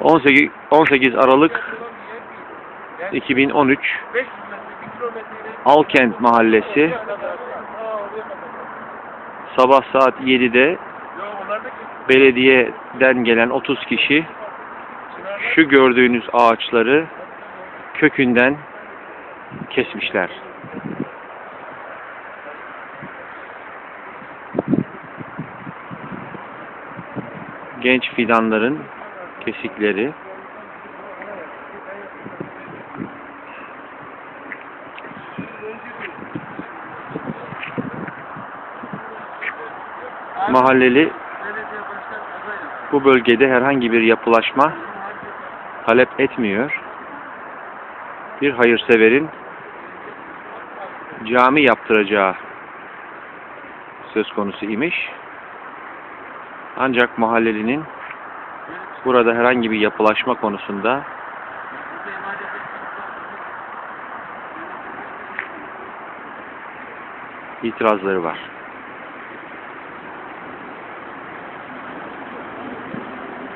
18, 18 Aralık 2013 Alkent Mahallesi sabah saat 7'de belediyeden gelen 30 kişi şu gördüğünüz ağaçları kökünden kesmişler. Genç fidanların kesikleri mahalleli bu bölgede herhangi bir yapılaşma talep etmiyor. Bir hayırseverin cami yaptıracağı söz konusu imiş. Ancak mahallelinin burada herhangi bir yapılaşma konusunda itirazları var.